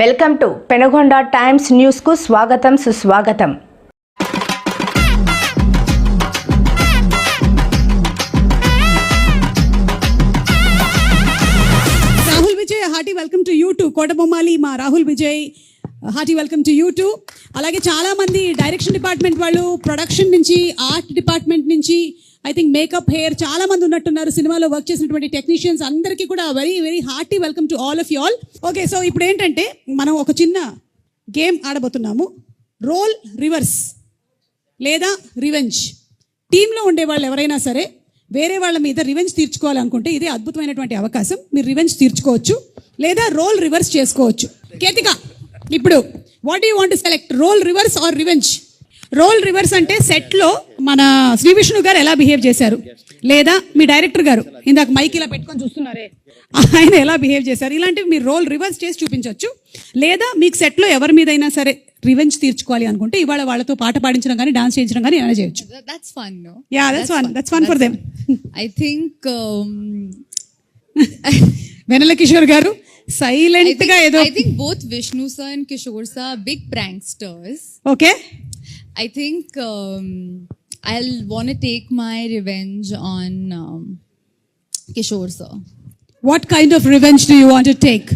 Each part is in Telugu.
వెల్కమ్ టు పెనగొండ టైమ్స్ న్యూస్కు స్వాగతం సుస్వాగతం. Rahul Vijay hearty welcome to you too. Kotabommali మా Rahul Vijay. Hearty welcome to you too. అలాగే చాలా మంది డైరెక్షన్ డిపార్ట్మెంట్ వాళ్ళు ప్రొడక్షన్ నుంచి ఆర్ట్ డిపార్ట్మెంట్ నుంచి ఐ థింక్ మేకప్ హెయిర్ చాలా మంది ఉన్నట్టున్నారు. సినిమాలో వర్క్ చేసినటువంటి టెక్నీషియన్స్ అందరికీ కూడా very very hearty welcome to all of you all okay so ఇప్పుడు ఏంటంటే మనం ఒక చిన్న గేమ్ ఆడబోతున్నాము. రోల్ రివర్స్ లేదా రివెంజ్ టీంలో ఉండే వాళ్ళు ఎవరైనా సరే వేరే వాళ్ళ మీద రివెంజ్ తీర్చుకోవాలనుకుంటే ఇదే అద్భుతమైనటువంటి అవకాశం. మీరు రివెంజ్ తీర్చుకోవచ్చు లేదా రోల్ రివర్స్ చేసుకోవచ్చు. కేతిక ఇప్పుడు what you want select role reverse or revenge role reverse అంటే సెట్లో మన శ్రీ విష్ణు గారు ఎలా బిహేవ్ చేశారు? లేదా మీ డైరెక్టర్ గారు ఇందాక మైక్ ఇలా పెట్టుకొని చూస్తున్నారే ఆయన ఎలా బిహేవ్ చేశారు? ఇలాంటివి మీరు రోల్ రివర్స్ చేసి చూపించవచ్చు లేదా మీకు సెట్లో ఎవరి మీదైనా సరే రివెంజ్ తీర్చుకోవాలి అనుకుంటే ఇవాళ వాళ్ళతో పాట పాడించడం కానీ డాన్స్ చేయించడం కానీ ఏమైనా చేయొచ్చు. That- That's fun, no? Yeah that's fun that's fun for them think. Um, Vennela Kishore garu సైలెంట్గా ఏదో think both Vishnu sir and Kishore sir are big pranksters. Okay think um, I'll want to take my revenge on um, Kishore sir. What kind of revenge do you want take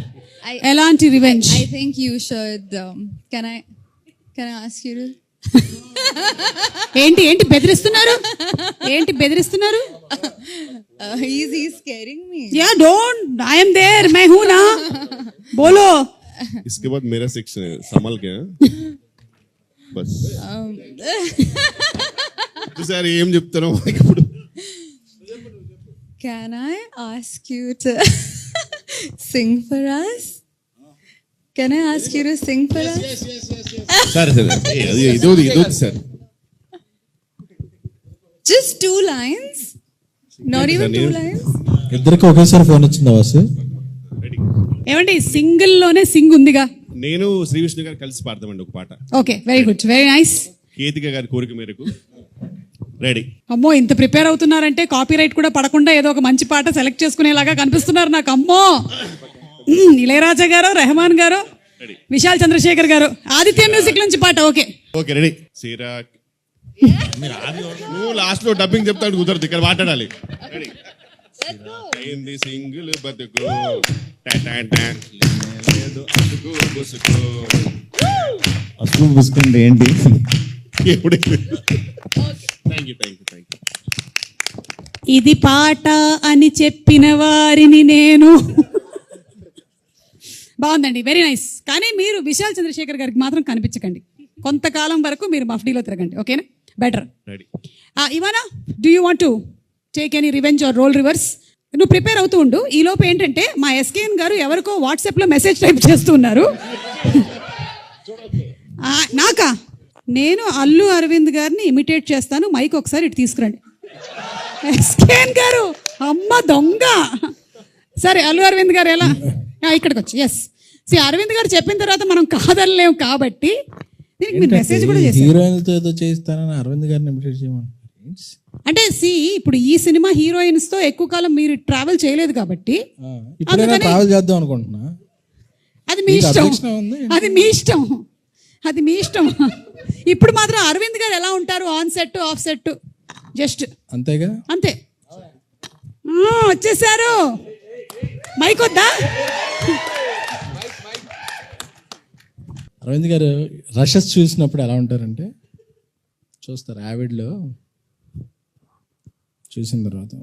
I- ఎలాంటి revenge I think you should. Um, can I? Can I ask you to? ఏంటి ఏంటి బెదిరిస్తున్నారు ఏంటి బెదిరిస్తున్నారు Uh, he's he's scaring me. Yeah don't I am there my who నా బోలో इसके बाद मेरा सेक्शन है संभल के हाँ? బస్ Um, సార్ ఏం చెప్తారో ఇప్పుడు. Can I ask you to sing for us? Can I ask you to sing for us? Sir sir. అది ఇదోది ఇదోది sir. Just two lines? Not even two lines? ఇద్దరికి ఒకేసారి ఫోన్ వచ్చిందా వాసు? ఏమండి సింగిల్లోనే సింగ్ ఉందిగా? నేను శ్రీ విష్ణు గారు కలిసి పాడతామండి ఒక పాట. Okay very good very nice Ketika garu కోరిక మేరకు. రెడీ అమ్మో ఇంత ప్రిపేర్ అవుతున్నారంటే కాపీ రైట్ కూడా పడకుండా ఏదో ఒక మంచి పాట సెలెక్ట్ చేసుకునేలాగా కనిపిస్తున్నారు నాకు. అమ్మో! మ్మ్, ఇళయరాజా గారు రెహమాన్ గారు విశాల్ చంద్రశేఖర్ గారు ఆదిత్య మ్యూజిక్ నుంచి పాట ఓకే. ఓకే రెడీ సీరా నువ్వు లాస్ట్లో డబ్బింగ్ చెప్తాడు కుదరదు ఇక్కడ మాట్లాడాలి. అయింది సింగిల్ బతుకు. టా టా టా. లేదు అతుకు బుసుకు. అసలు పుసుకుంటే ఏంటి? ఇది పాట అని చెప్పిన వారిని నేను. బాగుందండి వెరీ నైస్ కానీ మీరు విశాల్ చంద్రశేఖర్ గారికి మాత్రం కనిపించకండి. కొంతకాలం వరకు మీరు మఫ్డీలో తిరగండి ఓకేనా? Better Ivana do you want to take any revenge or role reverse నువ్వు ప్రిపేర్ అవుతూ ఉండు. ఈ లోపు ఏంటంటే మా ఎస్కేఎన్ గారు ఎవరికో వాట్సాప్లో మెసేజ్ టైప్ చేస్తున్నారు ఆ, నాకా? నేను అల్లు అరవింద్ గారిని ఇమిటేట్ చేస్తాను. మైక్ ఒకసారి ఇటు తీసుకురండి. ఎస్కేఎన్ గారు అమ్మ దొంగ. సరే అల్లు అరవింద్ గారు ఎలా? ఇక్కడికి వచ్చి ఎస్ సి అరవింద్ గారు చెప్పిన తర్వాత మనం కాదనలేం కాబట్టి దీనికి మీరు మెసేజ్ కూడా చేశారు. ఏదో అరవింద్ గారిని ఇమిటేట్ చేయమని. అంటే సి ఇప్పుడు ఈ సినిమా హీరోయిన్స్తో ఎక్కువ కాలం మీరు ట్రావెల్ చేయలేదు కాబట్టి ట్రావెల్ చేద్దాం అనుకుంటున్నా. అది మీ ఇష్టం? అది మీ ఇష్టం. అది మీ ఇష్టం. ఇప్పుడు మాత్రం అరవింద్ గారు ఎలా ఉంటారు? On set off set? Just. అంతేగా? అంతే. వచ్చేసారు. మైక్ వద్దా? అరవింద్ గారు రషెస్ చూసినప్పుడు ఎలా ఉంటారంటే చూస్తారు యావిడ్లో? చూసిన తర్వాత.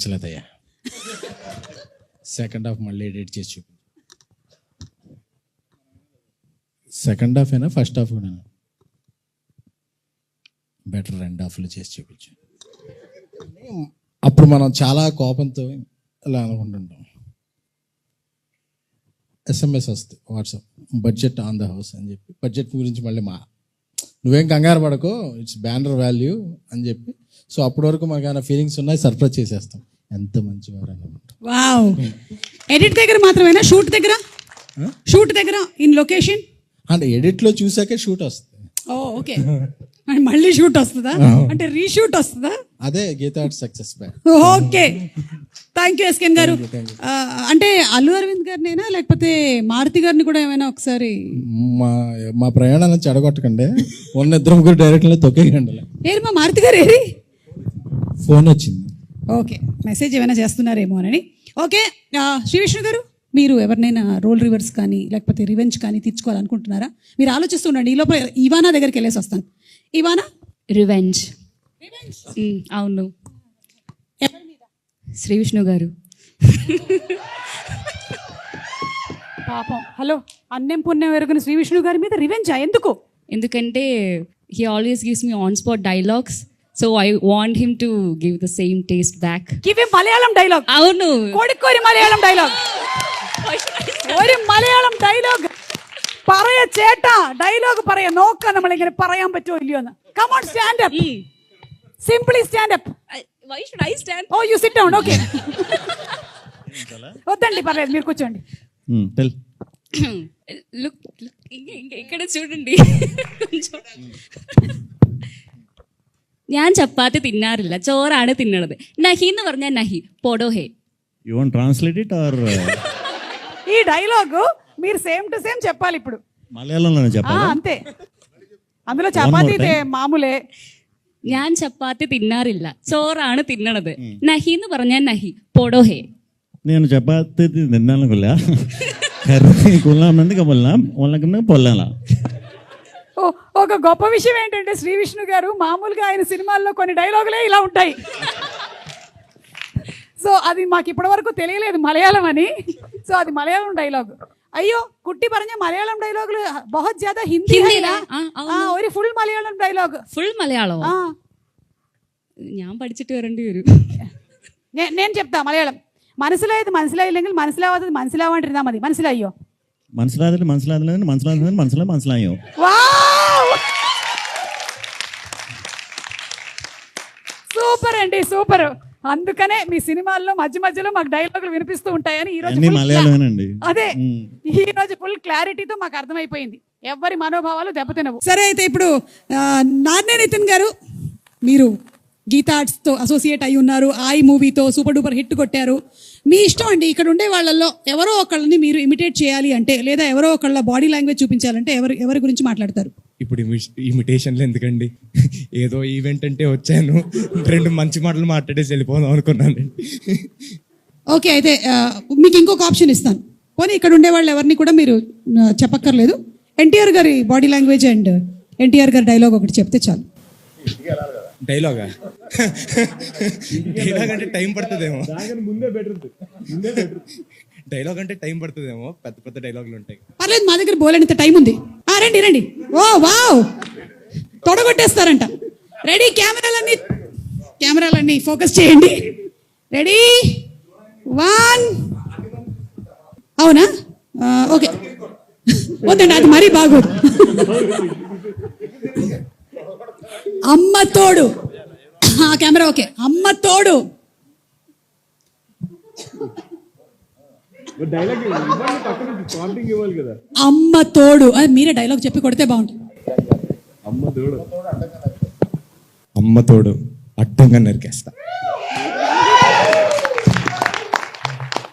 నచ్చలేదయ్యా. సెకండ్ హాఫ్ మళ్ళీ ఎడిట్ చేసి చూపి సెకండ్ హాఫ్ అయినా ఫస్ట్ హాఫ్ కూడా బెటర్ రెండు హాఫ్లు చేసి చూపించు. అప్పుడు మనం చాలా కోపంతో ఇలా అనుకుంటుంటాం. ఎస్ఎంఎస్ వస్తే WhatsApp budget on the house అని చెప్పి. బడ్జెట్ గురించి మళ్ళీ మా నువ్వేం కంగారు పడకో ఇట్స్ బ్యానర్ వాల్యూ అని చెప్పి. సో అప్పటి వరకు మాకు ఏమైనా ఫీలింగ్స్ ఉన్నాయి సర్ప్రైజ్ చేసేస్తాం. ఎంత మంచివారు వావ్. ఎడిట్ దగ్గర మాత్రమేనా? షూట్ దగ్గర? షూట్ దగ్గర? ఇన్ లొకేషన్ అంటే ఎడిట్లో చూసాకే షూట్ వస్తుంది. ఓ ఓకే. మళ్ళీ షూట్ వస్తుందా? అంటే రీషూట్ వస్తుందా? అదే Geetha success okay. Thank you SKN garu. అంటే అల్లు అరవింద్ గారినేనా? లేకపోతే మారుతి గారిని కూడా ఏమైనా ఒకసారి? మా మా ప్రయాణాలను చెడగొట్టకండి. ఉన్న ఇద్దరు ముగ్గురు డైరెక్ట్లో తొక్కేయండి. ఏరి మా మారుతి గారు ఏరి? ఫోన్ వచ్చింది. ఓకే మెసేజ్ ఏమైనా చేస్తున్నారేమో అని ఓకే శ్రీ విష్ణు గారు మీరు ఎవరినైనా రోల్ రివర్స్ కానీ లేకపోతే రివెంజ్ కానీ తీర్చుకోవాలనుకుంటున్నారా? మీరు ఆలోచిస్తుండండి ఈ లోపల ఇవానా దగ్గరికి వెళ్ళేసి వస్తాను. ఇవానా? రివెంజ్ అవును. శ్రీ విష్ణు గారు. పాపం. హలో అన్నం పుణ్యం ఎరుగున శ్రీ విష్ణు గారి మీద రివెంజా ఎందుకు? ఎందుకంటే he always gives me on spot dialogues So I want him to give the same taste back ఇవి మలయాళం డైలాగ్ అవును കോഴിക്കോരി മലയാളം ഡയലോഗ് ഒരു മലയാളം ഡയലോഗ് പറയ ചേട്ടാ ഡയലോഗ് പറയ നോക്കാം നമ്മൾ ഇങ്ങനെ പറയാൻ പറ്റുമോ ഇല്ലയോ എന്ന് come on stand up simply stand up why should I stand or you sit down okay వద్దండి పర్లేదు మీరు కూర్చోండి టెల్ లుక్ ఇక్కడ చూడండి కొంచెం. ഞാൻ ചപ്പാത്തി തിന്നാറില്ല ചോറാണ് തിന്നണത് നഹി എന്ന് പറഞ്ഞാൽ നഹി പൊടോ ഹേ you want translate it or ఈ డైలాగ్ మీరు సేమ్ టు సేమ్ చెప్పాలి ఇప్పుడు మలయాళంలోనే ఆ, చెప్పాలి అంతే అందులో చపాతీ ఇదే మామూలే ഞാൻ ചപ്പാത്തി തിന്നാറില്ല ചോറാണ് തിന്നണത് നഹി എന്ന് പറഞ്ഞാൽ നഹി പൊടോ ഹേ నేను చపాతి తిన్నాను కొల్ల కర్రీ కొల్లామంది పొల్లాం వాళ్ళకన్నా పొల్లాలా ఓ ఒక గొప్ప విషయం ఏంటంటే శ్రీ విష్ణు గారు మామూలుగా ఆయన సినిమాల్లో కొన్ని డైలాగులే ఇలా ఉంటాయి సో అది మాకు ఇప్పటివరకు తెలియలేదు మలయాళం అని సో అది మలయాళం డైలాగ్ అయ్యో కుట్టి പറഞ്ഞ మలయాళం డైలాగులు బహుత్ జ్యాదా హిందీ ഹിന്ദി హైనా? ആ, అవును. ఆ, ഒരു ഫുൾ മലയാളം ഡയലോഗ് ഫുൾ മലയാളമോ ആ ഞാൻ പഠിച്ചിട്ട് വരേണ്ടി വരും నే- నేను చెప్తా మలయాళం മനസ്സിലായത് മനസ്സിലായില്ലെങ്കിൽ മനസ്സിലാവാത്തത് മനസ്സിലാവാണ്ടിരുന്നാ മതി മനസ്സിലായോ మనసులాదలు మనసులాదలు మనసులాదలు మనసులో సూపర్ అండి సూపర్. అందుకనే మీ సినిమాల్లో మధ్య మధ్యలో మాకు డైలాగులు వినిపిస్తూ ఉంటాయని ఈ రోజు అన్ని మలయాళమేనండి. అదే ఈ రోజు ఫుల్ క్లారిటీతో మాకు అర్థమైపోయింది. ఎవరి మనోభావాలు దెబ్బతినవు. సరే అయితే ఇప్పుడు నాన్నే నితిన్ గారు మీరు గీతా అసోసియేట్ అయి ఉన్నారు. ఆయి మూవీతో సూపర్ డూపర్ హిట్ కొట్టారు. మీ ఇష్టం అండి ఇక్కడ ఉండే వాళ్ళల్లో ఎవరో ఒకళ్ళని మీరు ఇమిటేట్ చేయాలి అంటే లేదా ఎవరో ఒకళ్ళ బాడీ లాంగ్వేజ్ చూపించాలంటే ఎవరు ఎవరి గురించి మాట్లాడతారు? ఇప్పుడు ఇమి- ఇమిటేషన్లు ఎందుకండి? ఏదో ఈవెంట్ అంటే వచ్చాను. రెండు మంచి మాటలు మాట్లాడేసి వెళ్ళిపోదాం అనుకున్నానండి ఓకే అయితే మీకు ఇంకొక ఆప్షన్ ఇస్తాను. పోనీ ఇక్కడ ఉండే వాళ్ళు ఎవరిని కూడా మీరు చెప్పక్కర్లేదు. ఎన్టీఆర్ గారి బాడీ లాంగ్వేజ్ అండ్ ఎన్టీఆర్ గారి డైలాగ్ ఒకటి చెప్తే చాలు. డైలాగా? డైలాగ్ అంటే టైం పడుతుందేమో. డైలాగ్ అంటే టైం పడుతుందేమో పెద్ద పెద్ద డైలాగులు ఉంటాయి. పర్లేదు మా దగ్గర బోలేనంత టైం ఉంది. ఆ, రండి రండి. Oh wow! తొడగొట్టేస్తారంట. రెడీ కెమెరాలన్నీ కెమెరాలన్నీ ఫోకస్ చేయండి. రెడీ? వన్. అవునా? ఓకే. వద్దండి అది మరీ బాగోదు. అమ్మ తోడు. ఆ, కెమెరా ఓకే. అమ్మ తోడు. అమ్మ తోడు. అది మీరే డైలాగ్ చెప్పి కొడితే బాగుంటుంది. అమ్మ తోడు. అడ్డంగా నరికేస్తా.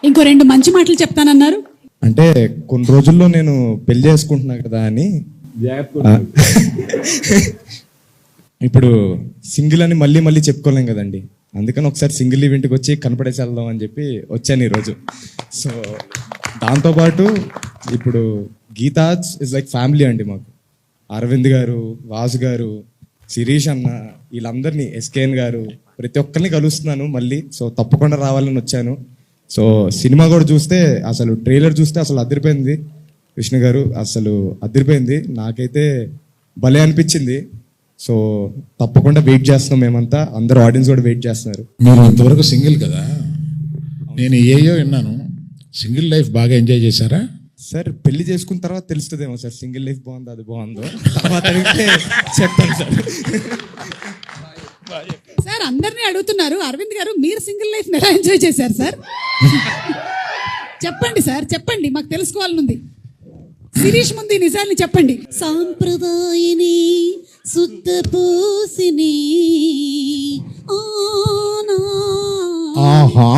ఇంకో రెండు మంచి మాటలు చెప్తానన్నారు. అంటే కొన్ని రోజుల్లో నేను పెళ్ళి చేసుకుంటున్నా కదా అని. ఇప్పుడు సింగిల్ అని మళ్ళీ మళ్ళీ చెప్పుకోలేం కదండి. అందుకని ఒకసారి సింగిల్ ఈవెంట్కి వచ్చి కనపడేసి వెళ్దాం అని చెప్పి వచ్చాను ఈరోజు. సో దాంతోపాటు ఇప్పుడు గీతాజ్ ఇస్ లైక్ ఫ్యామిలీ అండి మాకు. అరవింద్ గారు వాసు గారు శిరీష్ అన్న వీళ్ళందరినీ ఎస్కేఎన్ గారు ప్రతి ఒక్కరిని కలుస్తున్నాను మళ్ళీ. సో తప్పకుండా రావాలని వచ్చాను. సో సినిమా కూడా చూస్తే అసలు ట్రైలర్ చూస్తే అసలు అదిరిపోయింది. విష్ణు గారు అసలు అదిరిపోయింది. నాకైతే భలే అనిపించింది. సో తప్పకుండా వెయిట్ చేస్తున్నాం మేమంతా. అందరూ ఆడియన్స్ కూడా వెయిట్ చేస్తున్నారు. మీరు ఇంతవరకు సింగిల్ కదా? నేను ఏయో విన్నాను. సింగిల్ లైఫ్ బాగా ఎంజాయ్ చేశారా? సార్ పెళ్ళి చేసుకున్న తర్వాత తెలుస్తుందేమో సార్ సింగిల్ లైఫ్ బాగుందో అది బాగుందో? తర్వాత అడిగితే చెప్తాను సార్. సార్ అందరినీ అడుగుతున్నారు. అరవింద్ గారు మీరు సింగిల్ లైఫ్ ఎలా ఎంజాయ్ చేశారు సార్? చెప్పండి సార్ చెప్పండి మాకు తెలుసుకోవాలనుంది. శిరీష్ ముందు ఈ నిజాల్ని చెప్పండి. సాంప్రదాయని శుద్ధ పూసిని. ఆహా.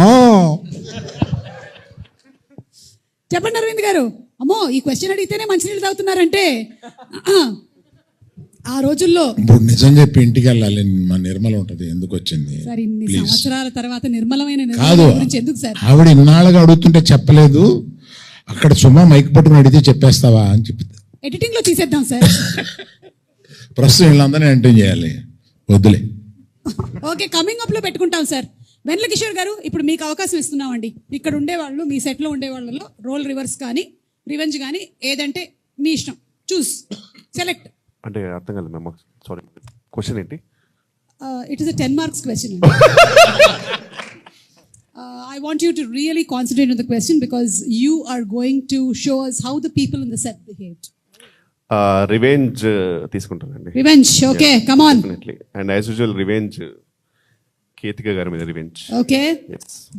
చెప్పండి అరవింద్ గారు. అమ్మో ఈ క్వశ్చన్ అడిగితేనే మంచినీళ్ళు తాగుతున్నారంటే. ఆ రోజుల్లో ఇప్పుడు నిజం చెప్పి ఇంటికి వెళ్ళాలి. మా నిర్మల ఉంటది. ఎందుకు వచ్చింది? సార్ ఇన్ని. సంవత్సరాల తర్వాత నిర్మలమైన కాదు. ఎందుకు సార్? ఆవిడ ఇన్నాళ్ళుగా అడుగుతుంటే చెప్పలేదు. అక్కడ సుమా మైక్ పట్టుకుని అడిగితే చెప్పేస్తావా అని చెప్పి. ఎడిటింగ్లో తీసేద్దాం సార్. ప్రస్తుతం వీళ్ళందరినీ ఎంటర్ చేయాలి. వద్దులే. ఓకే కమింగ్ అప్లో పెట్టుకుంటాం సార్. వెన్నెల కిషోర్ గారు ఇప్పుడు మీకు అవకాశం ఇస్తున్నామండి. ఇక్కడ ఉండేవాళ్ళు మీ సెట్లో ఉండే వాళ్ళలో రోల్ రివర్స్ కానీ రివెంజ్ కానీ ఏదంటే మీ ఇష్టం. చూస్ సెలెక్ట్ అంటే అర్థం కాలేదు మ్యామ్ సారీ క్వశ్చన్ ఏంటి? It is a ten marks question I want you to really concentrate on the question because you are going to show us how the people in the set behaved revenge తీసుకుంటానండి. Revenge okay come on definitely and as usual revenge Ketika garu మీద రివెంజ్ ఓకే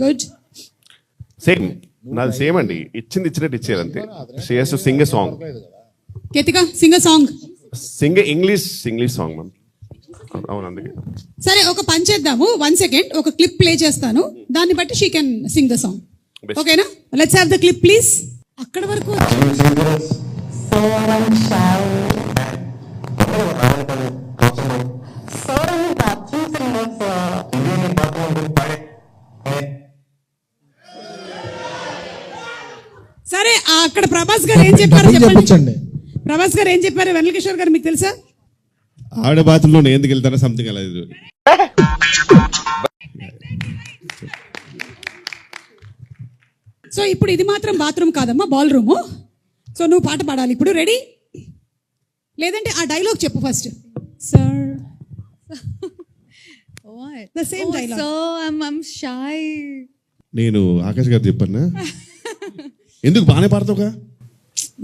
గుడ్ సేమ్ నాది సేమ్ అండి. ఇచ్చింది ఇచ్చినట్టు ఇచ్చేయాలి అంతే. She has to sing a song Ketika sing song sing English English song ma'am అవును అందుకే సరే ఒక పని చేద్దాము. వన్ సెకండ్ ఒక క్లిప్ ప్లే చేస్తాను. దాన్ని బట్టి she can sing the song. ఓకేనా? Let's have the clip please అక్కడ వరకు సరే అక్కడ ప్రభాస్ గారు ఏం చెప్పారు చెప్పండి. చెప్పించండి. ప్రభాస్ గారు ఏం చెప్పారు? వెన్నెల కిషోర్ గారు మీకు తెలుసా? ఆవిడ బాత్రూంలో నేను ఎందుకు వెళ్తానో సంథింగ్ అలా ఇది. సో ఇప్పుడు ఇది మాత్రం బాత్రూమ్ కాదమ్మా బాల్ రూము సో నువ్వు పాట పాడాలి. ఇప్పుడు రెడీ లేదంటే ఆ డైలాగ్ చెప్పు ఫస్ట్ సార్ I'm shy. నేను ఆకాష్ గారు చెప్పాను ఎందుకు బాగానే పాడతావుగా?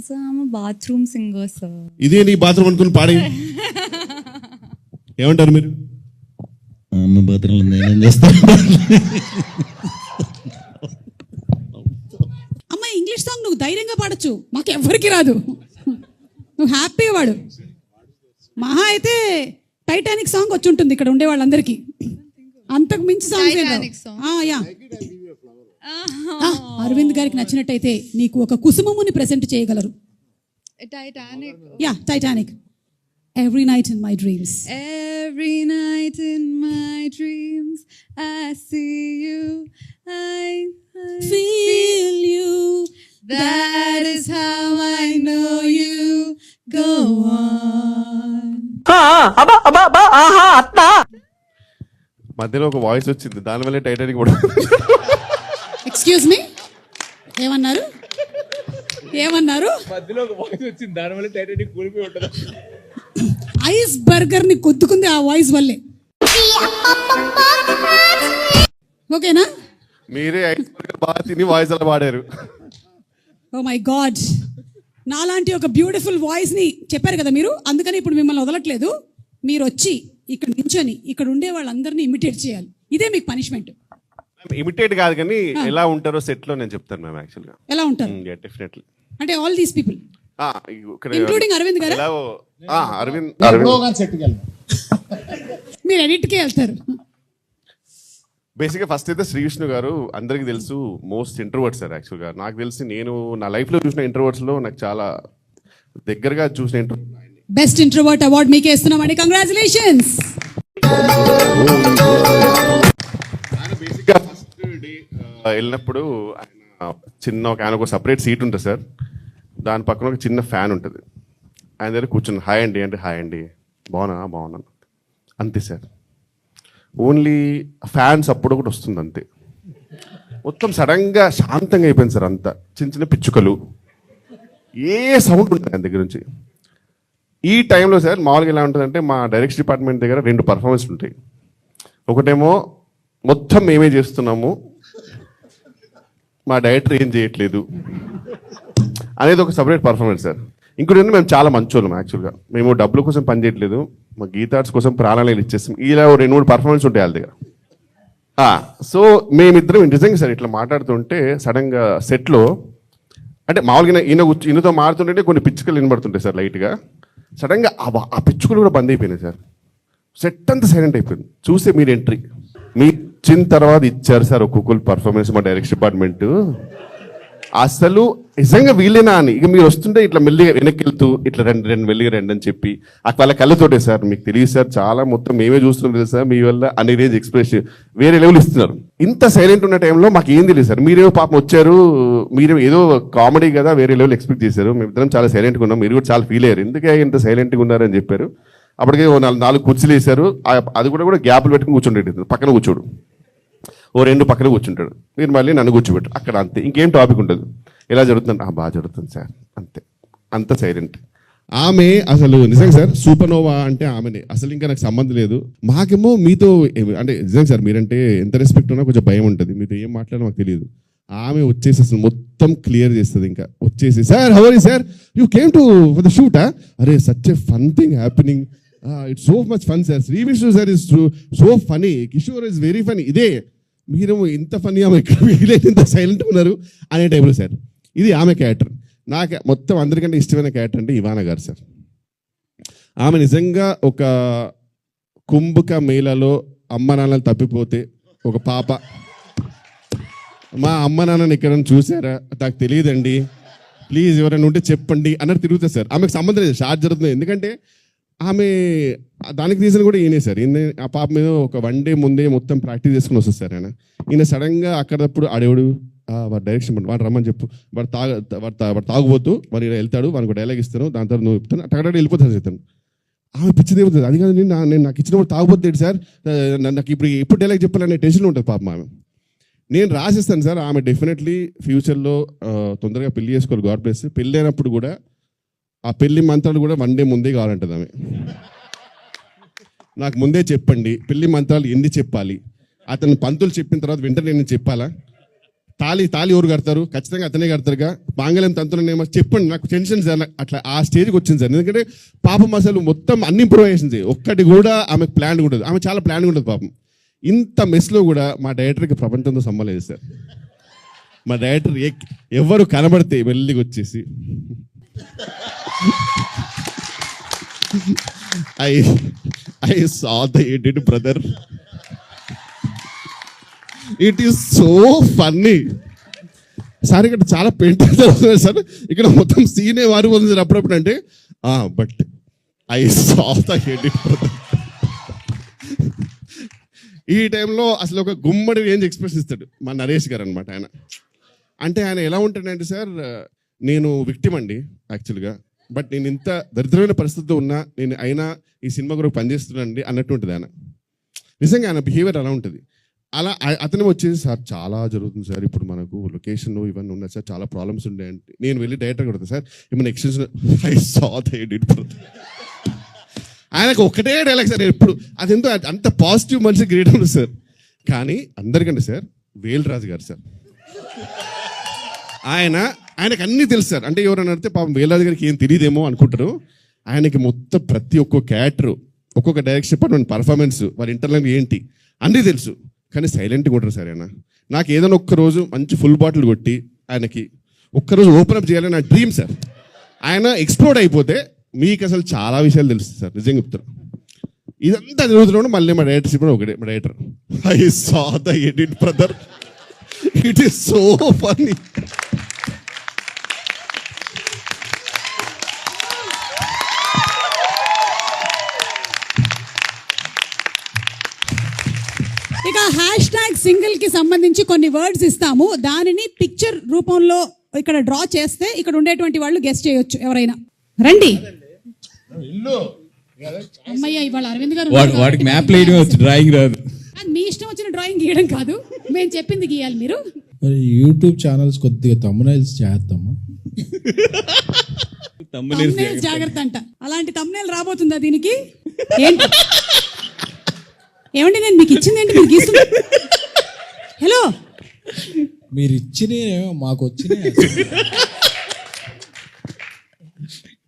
A bathroom singer, sir. ఇదే నీ బాత్రూమ్ అనుకుని పాడే ఏమంటారు మీరు? అమ్మ బాత్రూంలో నేనేం చేస్తాను అమ్మ ఇంగ్లీష్ సాంగ్ నువ్వు ధైర్యంగా పాడొచ్చు. మాకు ఎవ్వరికి రాదు. నువ్వు హ్యాపీగా పాడు. మహా అయితే టైటానిక్ సాంగ్ వచ్చి ఉంటుంది ఇక్కడ ఉండే వాళ్ళందరికీ. అంతకు మించి. Song yeah. అరవింద్ గారికి నచ్చినట్టయితే నీకు ఒక కుసుమముని ప్రెసెంట్ చేయగలరు. Titanic. Yeah Titanic every night in my dreams every night in my dreams I see you. I, I feel you. That is how I know you. Go on. మధ్యలో ఒక వాయిస్ వచ్చింది. దాని వల్ల టైటానిక్ కూడా ఎక్స్క్యూజ్ మీ ఏమన్నారు? ఏమన్నారు? మధ్యలో ఒక వాయిస్ వచ్చింది. దాని వల్ల టైటానిక్ కూలిపోయి ఉంటుంది. ఐస్ బర్గర్ని కొద్దుకుంది ఆ వాయిస్ వల్లే. ఓకేనా? మీరే ఐస్ బర్గర్ బాగా తిని వాయిస్ అలా పాడారు. ఓ మై గాడ్ నాలాంటి ఒక బ్యూటిఫుల్ వాయిస్ని చెప్పారు కదా మీరు? అందుకని ఇప్పుడు మిమ్మల్ని వదలట్లేదు. మీరు వచ్చి ఇక్కడ నించొని ఇక్కడ ఉండే వాళ్ళందరినీ ఇమిటేట్ చేయాలి. ఇదే మీకు పనిష్మెంట్ ఇమిటేట్ కాదు కానీ ఎలా ఉంటారో సెట్లో నేను చెప్తాను మ్యామ్ యాక్చువల్గా. ఎలా ఉంటారు? డెఫినెట్లీ అంటే all these people Including Aravind గారా? ఎలాగో ఆ, అరవింద్ మీరు ఎడిట్కే వెళ్తారు. బేసిక్గా ఫస్ట్ అయితే శ్రీ విష్ణు గారు అందరికీ తెలుసు మోస్ట్ ఇంట్రోవర్ట్ సార్ యాక్చువల్గా నాకు తెలిసి నేను నా లైఫ్లో చూసిన introverts లో నాకు చాలా దగ్గరగా చూసిన ఇంట్రో బెస్ట్ ఇంట్రోవర్ట్ అవార్డ్ మీకే ఇస్తున్నామండి. కంగ్రాచులేషన్స్ ఆయన బేసిక్గా ఫస్ట్ డే వెళ్ళినప్పుడు ఆయన చిన్న ఒక ఆయన ఒక సపరేట్ సీట్ ఉంటుంది సార్. దాని పక్కన ఒక చిన్న ఫ్యాన్ ఉంటుంది. ఆయన దగ్గర కూర్చుని హాయ్ అండి అంటే హాయ్ అండి. బాగున్నా? బాగున్నాను అంతే సార్. ఓన్లీ ఫ్యాన్స్ అప్పుడు ఒకటి వస్తుంది అంతే మొత్తం సడన్గా శాంతంగా అయిపోయింది సార్ అంతా. చిన్న చిన్న పిచ్చుకలు. ఏ సౌండ్ ఉంటుంది ఆయన దగ్గర నుంచి. ఈ టైంలో సార్ మామూలుగా ఎలా ఉంటుందంటే మా డైరెక్షన్ డిపార్ట్మెంట్ దగ్గర రెండు పర్ఫార్మెన్స్ ఉంటాయి. ఒకటేమో మొత్తం మేమే చేస్తున్నాము. మా డైరెక్టర్ ఏం చేయట్లేదు. అనేది ఒక సపరేట్ పర్ఫార్మెన్స్ సార్ ఇంకోటి ఏంటంటే మేము చాలా మంచోళ్ళం యాక్చువల్గా మేము డబ్బుల కోసం పని చేయట్లేదు. మా గీతార్ట్స్ కోసం ప్రాణాలు ఇచ్చేస్తాం. ఇలా రెండు మూడు పర్ఫార్మెన్స్ ఉంటాయి వాళ్ళ దగ్గర. సో మేమిద్దరం నిజంగా సార్ ఇట్లా మాట్లాడుతుంటే సడన్గా సెట్లో అంటే మామూలుగా ఈయన- ఈయనతో మారుతుంటే కొన్ని పిచ్చుకలు వినబడుతుంటాయి సార్ లైట్గా సడన్గా ఆ ఆ పిచ్చుకలు కూడా బంద్ అయిపోయినాయి సార్ సెట్ అంతా సైలెంట్ అయిపోయింది. చూస్తే మీరు ఎంట్రీ మీ ఇచ్చిన తర్వాత ఇచ్చారు సార్ ఒక్కొక్కరు పర్ఫార్మెన్స్ మా డైరెక్షన్ డిపార్ట్మెంట్ అసలు నిజంగా వీళ్ళేనా అని? ఇక మీరు వస్తుంటే ఇట్లా మెల్లిగా వెనక్కి వెళ్తూ ఇట్లా రెండు రెండు మెల్లిగా రెండు అని చెప్పి ఆ వాళ్ళ కళ్ళతోటే సార్ మీకు తెలియదు సార్ చాలా మొత్తం మేమే చూస్తున్నాం తెలుసు సార్ మీ వల్ల అనే రేంజ్ ఎక్స్ప్రెస్ వేరే లెవెల్ ఇస్తున్నారు. ఇంత సైలెంట్ ఉన్న టైంలో మాకు ఏం తెలియదు సార్. మీరేమో పాపం వచ్చారు మీరేమో ఏదో కామెడీ కదా వేరే లెవెల్ ఎక్స్పెక్ట్ చేశారు. మేము ఇద్దరం చాలా సైలెంట్గా ఉన్నాం మీరు కూడా చాలా ఫీల్ అయ్యారు. ఎందుకే ఇంత సైలెంట్గా ఉన్నారని చెప్పారు. అప్పటికే ఓ నాలుగు నాలుగు కుర్చీలు వేశారు. అది కూడా కూడా గ్యాప్లు పెట్టుకుని కూర్చుండేది పక్కన కూర్చోడు. ఓ రెండు పక్కన కూర్చుంటాడు. మీరు మళ్ళీ నన్ను కూర్చోబెట్టు. అక్కడ అంతే. ఇంకేం టాపిక్ ఉండదు. ఎలా జరుగుతుంది ఆ బాగా జరుగుతుంది సార్. అంతే. అంత సైలెంట్ ఆమె అసలు నిజంగా సార్ సూపర్నోవా అంటే ఆమెనే. అసలు ఇంకా నాకు సంబంధం లేదు. మాకేమో మీతో అంటే నిజంగా సార్ మీరంటే ఎంత రెస్పెక్ట్ ఉన్నా కొంచెం భయం ఉంటుంది. మీతో ఏం మాట్లాడో మాకు తెలియదు. ఆమె వచ్చేసి అసలు మొత్తం క్లియర్ చేస్తుంది ఇంకా. వచ్చేసి sir hour sir? You came to for the షూటా are such a fun thing happening it's so much fun sir. Shri Vishnu sir is so funny Kishore is very funny ఇదే. మీరేమో ఇంత ఫన్నీ ఆమె ఇక్కడ వీలైతే ఇంత సైలెంట్ ఉన్నారు అనే టైంలో సార్. ఇది ఆమె క్యారెక్టర్ నాకు మొత్తం అందరికంటే ఇష్టమైన క్యారెక్టర్ అంటే ఇవానా గారు సార్. ఆమె నిజంగా ఒక కుంభక మేళలో అమ్మ నాన్నలు తప్పిపోతే ఒక పాప. మా అమ్మ నాన్నని ఇక్కడ చూసారా? నాకు తెలియదండి. ప్లీజ్ ఎవరైనా ఉంటే చెప్పండి అన్నట్టు తిరుగుతుంది సార్. ఆమెకు సంబంధం లేదు. షార్ట్ జరుగుతుంది. ఎందుకంటే ఆమె దానికి రీజన్ కూడా ఈయనే సార్. ఈయన ఆ పాప మీద ఒక వన్ డే ముందే మొత్తం ప్రాక్టీస్ చేసుకుని వస్తుంది సార్ ఆయన. ఈయన సడన్గా అక్కడప్పుడు ఆడేవాడు వాడు డైరెక్షన్ పండు వాడు రమ్మని చెప్పు వాడు తాగ వాడు వాడు తాగుబోతూ వాడు ఇలా వెళ్తాడు వానికి డైలాగ్ ఇస్తాను దాని తర్వాత నువ్వు చెప్తాను అక్కడ వెళ్ళిపోతాను చెప్తాను ఆమె పిచ్చిది ఏమవుతుంది అది కాదు నేను నా- నేను నాకు ఇచ్చినప్పుడు తాగుబోతుంది సార్ నాకు ఇప్పుడు ఎప్పుడు డైలాగ్ చెప్పాలనే టెన్షన్ ఉంటుంది పాప ఆమె. నేను రాసిస్తాను సార్ ఆమె డెఫినెట్లీ ఫ్యూచర్లో తొందరగా పెళ్ళి చేసుకోవాలి గాడ్ బ్లెస్ పెళ్ళి అయినప్పుడు కూడా ఆ పెళ్ళి మంత్రాలు కూడా వన్ డే ముందే కావాలంటది ఆమె. నాకు ముందే చెప్పండి పెళ్ళి మంత్రాలు ఎన్ని చెప్పాలి? అతను పంతులు చెప్పిన తర్వాత వెంటనే నేను చెప్పాలా? తాళి తాళి ఎవరు కడతారు? ఖచ్చితంగా అతనే కడతారుగా? మాంగళ్యం తంతులనేమో చెప్పండి నాకు టెన్షన్ సార్ అట్లా ఆ స్టేజ్కి వచ్చింది సార్. ఎందుకంటే పాపం అసలు మొత్తం అన్ని ఇంప్రూవైజేషన్స్ ఒక్కటి కూడా ఆమెకు ప్లాన్ ఉండదు. ఆమె చాలా ప్లాన్ ఉండదు పాపం. ఇంత మెస్లో కూడా మా డైరెక్టర్కి ప్రపంచంతో సంబంధం సార్. మా డైరెక్టర్ ఎక్- ఎవరు కనబడితే మెల్లిగా వచ్చేసి. I I saw the edit brother it is so funny sir ఇక్కడ చాలా పెయింట్ అవుతుంది సార్ ఇక్కడ మొత్తం సీనే వారి ఉంది సార్ అప్పుడప్పుడు అంటే but I saw the edit brother ఈ టైంలో అసలు ఒక గుమ్మడి రేంజ్ ఎక్స్ప్రెస్ ఇస్తాడు మా నరేష్ గారు అనమాట ఆయన. అంటే ఆయన ఎలా ఉంటాడంటే సార్ నేను విక్టిమ్ అండి యాక్చువల్గా బట్ నేను ఇంత దరిద్రమైన పరిస్థితిలో ఉన్నా నేను అయినా ఈ సినిమా కొరకు పనిచేస్తున్నానండి అన్నట్టు ఉంటుంది ఆయన. నిజంగా ఆయన బిహేవియర్ అలా ఉంటుంది. అలా అతను వచ్చేసి సార్ చాలా జరుగుతుంది సార్. ఇప్పుడు మనకు లొకేషన్ ఇవన్నీ ఉన్నాయి సార్. చాలా ప్రాబ్లమ్స్ ఉన్నాయి అంటే నేను వెళ్ళి డైరెక్టర్ కొడతాను సార్ ఏమైనా extension I saw the edit ఆయనకు ఒకటే డైలాగ్ సార్. ఎప్పుడు ఎంతో అంత పాజిటివ్ మనిషి గ్రేట్ ఉంది సార్. కానీ అందరికంటే సార్ వేల్రాజు గారు సార్. ఆయన ఆయనకు అన్నీ తెలుసు సార్. అంటే ఎవరైనా అడితే పాపం వేలాది గారికి ఏం తెలియదేమో అనుకుంటారు. ఆయనకి మొత్తం ప్రతి ఒక్క క్యారెక్టర్ ఒక్కొక్క డైరెక్షన్ డిపార్ట్మెంట్ పర్ఫార్మెన్స్ వారి ఇంటర్నల్ ఏంటి అన్నీ తెలుసు. కానీ సైలెంట్గా ఉంటారు సార్ ఆయన. నాకు ఏదైనా ఒక్క రోజు మంచి ఫుల్ బాటిల్ కొట్టి ఆయనకి ఒక్కరోజు ఓపెన్ అప్ చేయాలని నా డ్రీమ్ సార్. ఆయన ఎక్స్ప్లోర్డ్ అయిపోతే మీకు అసలు చాలా విషయాలు తెలుస్తుంది సార్. నిజంగా చెప్తారు ఇదంతా జరుగుతున్నాడు మళ్ళీ మా డైరెక్టర్ చెప్పిన ఒకటే మా director I saw the edit brother it is so funny hash tag సింగిల్కి సంబంధించి కొన్ని వర్డ్స్ ఇస్తాము. దానిని పిక్చర్ రూపంలో ఇక్కడ డ్రా చేస్తే ఇక్కడ ఉండేటువంటి వాళ్ళు గెస్ట్ చేయొచ్చు ఎవరైనా. రండి. అమ్మయ్య ఇవాళ అరవింద్ గారు వాడు వాడికి మ్యాప్ వేయడం వచ్చు డ్రాయింగ్ రాదు. అది మీ ఇష్టం వచ్చిన డ్రాయింగ్ గీయడం కాదు. మేము చెప్పింది గీయాలి మీరు. మరి యూట్యూబ్ ఛానల్స్ కొద్దిగా తమ్మునైల్స్ చేద్దామా Thumbnails జాగ్రత్త అంట. అలాంటి తమ్నేల్ రాబోతుందా దీనికి? ఏంటి? ఏమండి నేను మీకు ఇచ్చింది ఏంటి? మీరు గీస్తున్నా హలో మీరు ఇచ్చిన మాకు వచ్చినాయి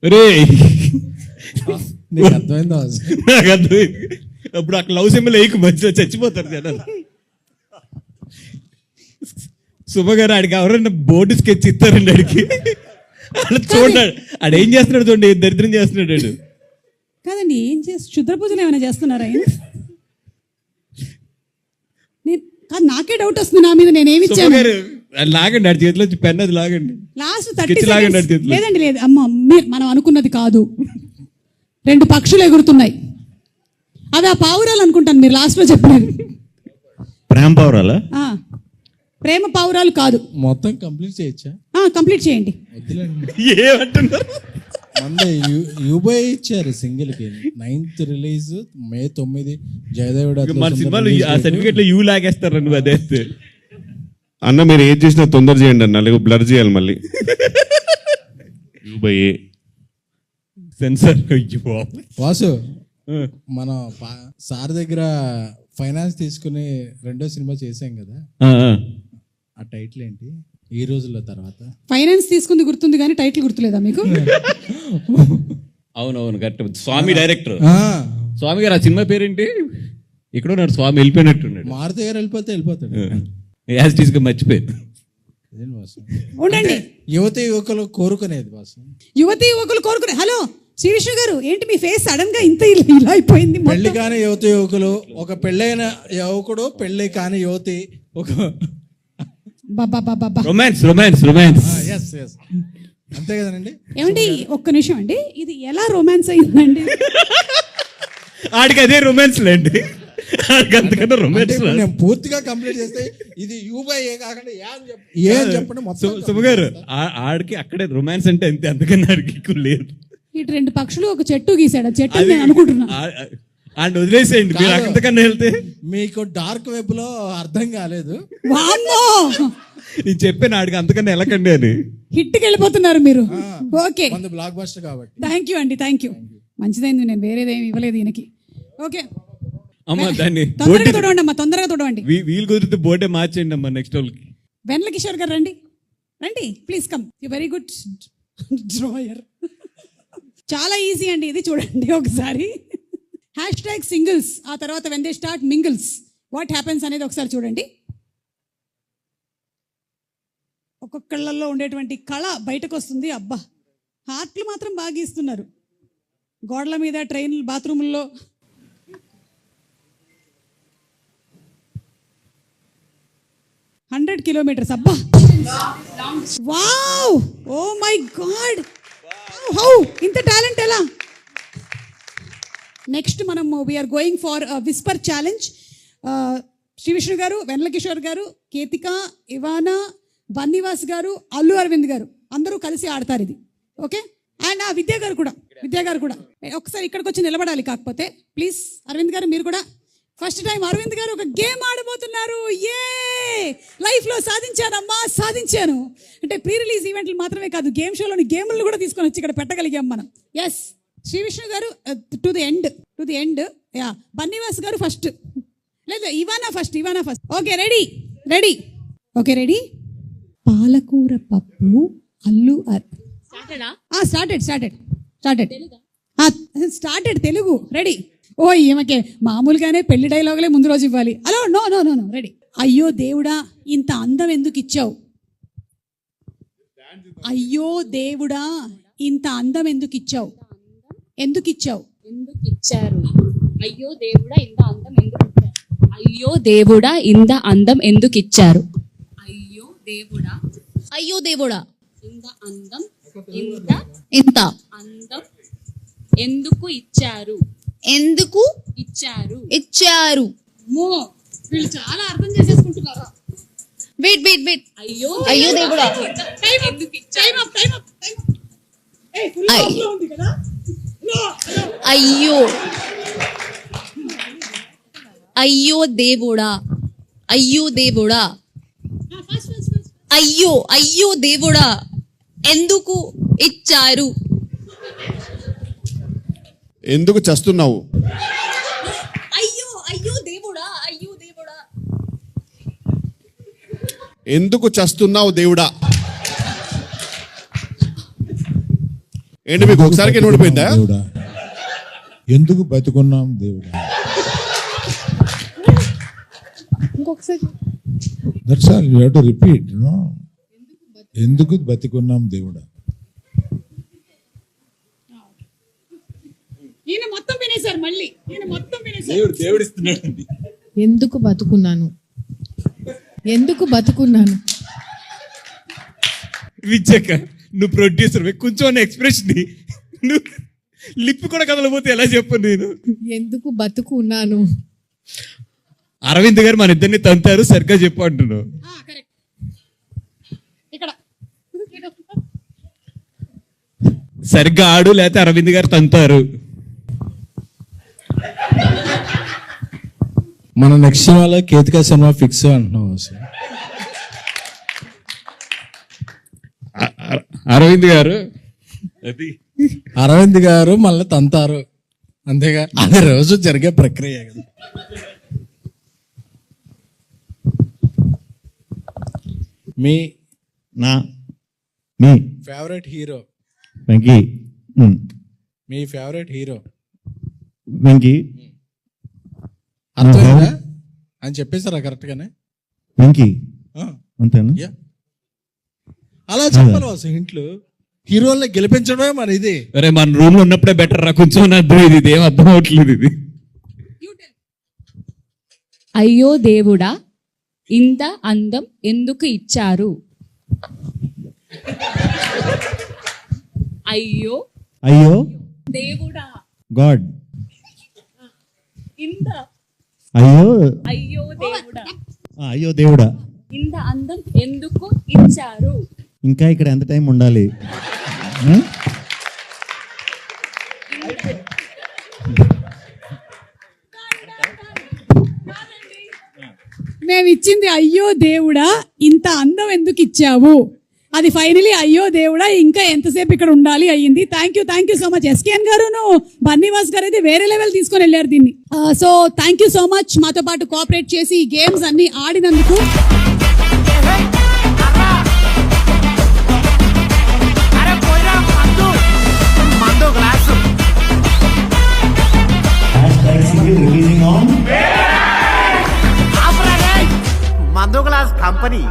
రే నీకు అర్థమైందా నాకు అర్థమైంది. అప్పుడు అక్కడ లవ్ సింబల్ వేయకు మంచిగా చచ్చిపోతారు జనాలు. శుభ గారు ఆడికి ఎవరైనా బోర్డు స్కెచ్ ఇస్తారండి ఆడికి. అలా చూడండి ఆడు ఏం చేస్తున్నాడు చూడండి దరిద్రం చేస్తున్నాడు కాదండి ఏం చేసి క్షుద్ర పూజలు ఏమైనా చేస్తున్నారా కాదు నాకే డౌట్ వస్తుంది నా మీద నేను ఏమి ఇచ్చాను. లాగండి చేతిలో పెన్ అది లాగండి. లాస్ట్ థర్టీ లాగండి. లేదండి లేదు. అమ్మ మీరు మనం అనుకున్నది కాదు. రెండు పక్షులు ఎగురుతున్నాయి. అవి ఆ పావురాలు అనుకుంటాను మీరు లాస్ట్లో చెప్పినవి ప్రేమ పౌరాలా ఆ, ప్రేమ పావురాలు కాదు. మొత్తం కంప్లీట్ చేయొచ్చా? ఆ, కంప్లీట్ చేయండి. ఏమంటున్నారు? మందే యూబై ఇచ్చారు సింగిల్కి? నైన్త్ రిలీజ్ మే తొమ్మిది జయదేవుడు మన సినిమాలో ఆ. సర్టిఫికేట్లో యూ లాగేస్తారు నువ్వు అదే అన్న మీరు ఏది చేసినా తొందర చేయండి అన్న లేకపోతే బ్లర్ చేయాలి మళ్ళీ. By A. సెన్సర్ వాసు మన సార్ దగ్గర ఫైనాన్స్ తీసుకుని రెండో సినిమా చేసాం కదా. ఆ టైటిల్ ఏంటి? ఈ రోజుల తర్వాత? ఫైనాన్స్ తీసుకుంది గుర్తుంది కానీ టైటిల్ గుర్తులేదా మీకు? అవునవును కరెక్ట్. స్వామి డైరెక్టర్. ఆ, స్వామి గారు ఆ సినిమా పేరేంటి? ఇక్కడ ఉన్నాడు స్వామి వెళ్ళిపోయినట్టున్నాడు. మారుతి గారు వెళ్ళిపోతే వెళ్ళిపోతాడు. యాజ్ టీస్గా మర్చిపోయాను. ఉండండి. యువతి యువకులు కోరుకునేది వాసు యువతి యువకులు కోరుకునే హలో శ్రీ విష్ణు గారు ఏంటి మీ ఫేస్ సడన్గా ఇంత ఇలా అయిపోయింది. పెళ్ళి కాని యువతి యువకులు ఒక పెళ్ళైన యువకుడు పెళ్ళి కాని యువతి ఒక romance romance romance yes yes అంతే కదండి? ఏమండి ఒక్క నిమిషం అండి. ఇది ఎలా రొమాన్స్ అయిందండి? ఆడికి అదే రొమాన్స్ లేండి. ఆడికి అంతకన్నా రొమాన్స్ నేను పూర్తిగా కంప్లీట్ చేస్తే ఇది యూబై ఏ కాకుండా ఏ చెప్పండి మొత్తం సుమ గారు ఆ- ఆడికి అక్కడే రొమాన్స్ అంటే అంతే అంతకన్నా ఆడికి ఎక్కువ లేదు. ఇటు రెండు పక్షులు ఒక చెట్టు గీసాడు ఆ చెట్టు అని నేను అనుకుంటున్నా. ఆడిని వదిలేసేయండి మీరు కాదు. అంతకన్నా వెళ్తే. మీకు డార్క్ వెబ్లో అర్థం కాలేదు. వామ్మో! నేను చెప్పాను ఆడికి అంతకన్నా వెళ్ళకండి అని. హిట్కి వెళ్ళిపోతున్నారు మీరు. ఓకే. మంది బ్లాక్ బస్టర్ కాబట్టి. థ్యాంక్ యూ అండి థ్యాంక్ యూ మంచిదైంది నేను వేరేదేమి ఇవ్వలేదు ఈయనకి. ఓకే. అమ్మ దాన్ని తొందరగా తొడవండి అమ్మా తొందరగా తొడవండి. వీ- వీలు కుదిరితే బోర్డే మార్చేయండి అమ్మా నెక్స్ట్ వాళ్ళకి. వెన్నెల కిషోర్ గారు రండి. రండి please come you very good drawer చాలా ఈజీ అండి ఇది చూడండి ఒకసారి. హ్యాష్ ట్యాగ్ సింగిల్స్ ఆ తర్వాత when they start mingles what happens అనేది ఒకసారి చూడండి. ఒక్కొక్కళ్ళల్లో ఉండేటువంటి కళ బయటకు వస్తుంది అబ్బా! హార్ట్లు మాత్రం బాగా గీస్తున్నారు గోడల మీద ట్రైన్ బాత్రూముల్లో. Hundred kilometres. అబ్బా! Wow! Oh my god! How! ఇంత టాలెంట్ ఎలా? నెక్స్ట్ మనము we are going for whisper challenge Shri Vishnu garu Vennela Kishore గారు కేతిక ఇవానా బన్నివాస్ గారు అల్లు అరవింద్ గారు అందరూ కలిసి ఆడతారు ఇది. ఓకే అండ్ ఆ విద్యా గారు కూడా విద్యా గారు కూడా. ఒకసారి ఇక్కడికి వచ్చి నిలబడాలి కాకపోతే ప్లీజ్ అరవింద్ గారు మీరు కూడా. ఫస్ట్ టైం అరవింద్ గారు ఒక గేమ్ ఆడబోతున్నారు. ఏ లైఫ్లో సాధించానమ్మా సాధించాను. అంటే ప్రీ రిలీజ్ ఈవెంట్లు మాత్రమే కాదు గేమ్ షోలోని గేములు కూడా తీసుకొని వచ్చి ఇక్కడ పెట్టగలిగాం మనం. Yes Shri Vishnu garu to the end to the end yeah Bunny Vas garu first లేదు Ivana first Ivana first okay ready ready okay ready పాలకూర పప్పు Allu started started started started Telugu? Ready oh ఈమెకే మామూలుగానే పెళ్ళి డైలాగులే ముందు రోజు ఇవ్వాలి. అలో no no no no ready అయ్యో దేవుడా ఇంత అందం ఎందుకు ఇచ్చావు? అయ్యో దేవుడా ఇంత అందం ఎందుకు ఇచ్చావు? ఎందుకు ఇచ్చావు ఎందుకు ఇచ్చారు అయ్యో దేవుడా ఇంత అందం ఎందుకు ఇచ్చారు అయ్యో దేవుడా ఇంత అందం ఎందుకు ఇచ్చారు అయ్యో దేవుడా. అయ్యో దేవుడా. ఇంత అందం ఇంత ఇంత అందం ఎందుకు ఇచ్చారు? ఎందుకు ఇచ్చారు. ఇచ్చారు? మో వీళ్ళు చాలా అర్థం చేసేసుకుంటున్నారు? Wait wait wait. అయ్యో అయ్యో దేవుడా. Time up time up time up. Time up. ఏ ఫుల్ ఉంది కదా. అయ్యో. అయ్యో దేవుడా. అయ్యో దేవుడా. అయ్యో అయ్యో దేవుడా. ఎందుకు ఇచ్చారు? ఎందుకు చస్తున్నావు? అయ్యో అయ్యో దేవుడా అయ్యో దేవుడా. ఎందుకు చస్తున్నావు దేవుడా? ఏంటి మీకు ఒకసారికి వినబడిపోయిందా దేవుడా? ఎందుకు బతుకున్నాం దేవుడా? That's all you have to repeat no ఎందుకు బతికున్నాం దేవుడా? ఈయన మొత్తం వినేశారు మళ్ళీ. ఈయన మొత్తం వినేశారు. దేవుడు ఎందుకు బతుకున్నాను? ఎందుకు బతుకున్నాను? నువ్వు ప్రొడ్యూసర్ కొంచెం ఎక్స్ప్రెషన్ నువ్వు లిప్ కూడా కదలపోతే ఎలా చెప్పు నేను? ఎందుకు బతుకున్నాను? అరవింద్ గారు మన ఇద్దరిని తంతారు సరిగ్గా చెప్పు అంటున్నావు. కరెక్ట్ ఇక్కడ. సరిగ్గా ఆడు లేకపోతే అరవింద్ గారు తంతారు. మన నెక్స్ట్ సినిమాలో కేతికా సినిమా ఫిక్స్ అంటున్నాం అసలు అ- అ- అరవింద్ గారు. అది. అరవింద్ గారు మళ్ళీ తంతారు. అంతేగా. అది రోజు జరిగే ప్రక్రియ కదా. మీ నా మీ. Favourite hero Venky. ఉమ్. మీ ఫేవరెట్ హీరో వెంకీ. అర్థమైందా? అని చెప్పేసారా కరెక్ట్ గానే. వెంకీ. ఆ, అంతేనా? యా. అలా చెప్పాలి అసలు ఇంట్లో హీరోల్ని గెలిపించడమే మన ఇది. అరే మన రూమ్లో ఉన్నప్పుడే బెటర్ రా కొంచెం అర్థం ఇది ఇదేం అర్థం అవట్లేదు ఇది. అయ్యో దేవుడా ఇంత అందం ఎందుకు ఇచ్చారు? అయ్యో. అయ్యో. దేవుడా. గాడ్ ఇంత. అయ్యో. అయ్యో దేవుడా. ఆ, అయ్యో దేవుడా. ఇంత అందం ఎందుకు ఇచ్చారు? ఇంకా ఇక్కడ ఎంత టైం ఉండాలి? మేము ఇచ్చింది అయ్యో దేవుడా ఇంత అందం ఎందుకు ఇచ్చావు? అది ఫైనలీ అయ్యో దేవుడా ఇంకా ఎంతసేపు ఇక్కడ ఉండాలి అయ్యింది. Thank you thank you so much SKN గారును Bunny Vas గారు అయితే వేరే లెవెల్ తీసుకొని వెళ్ళారు దీన్ని. So thank you so much మాతో పాటు కోఆపరేట్ చేసి ఈ గేమ్స్ అన్ని ఆడినందుకు. महाराज थांपनी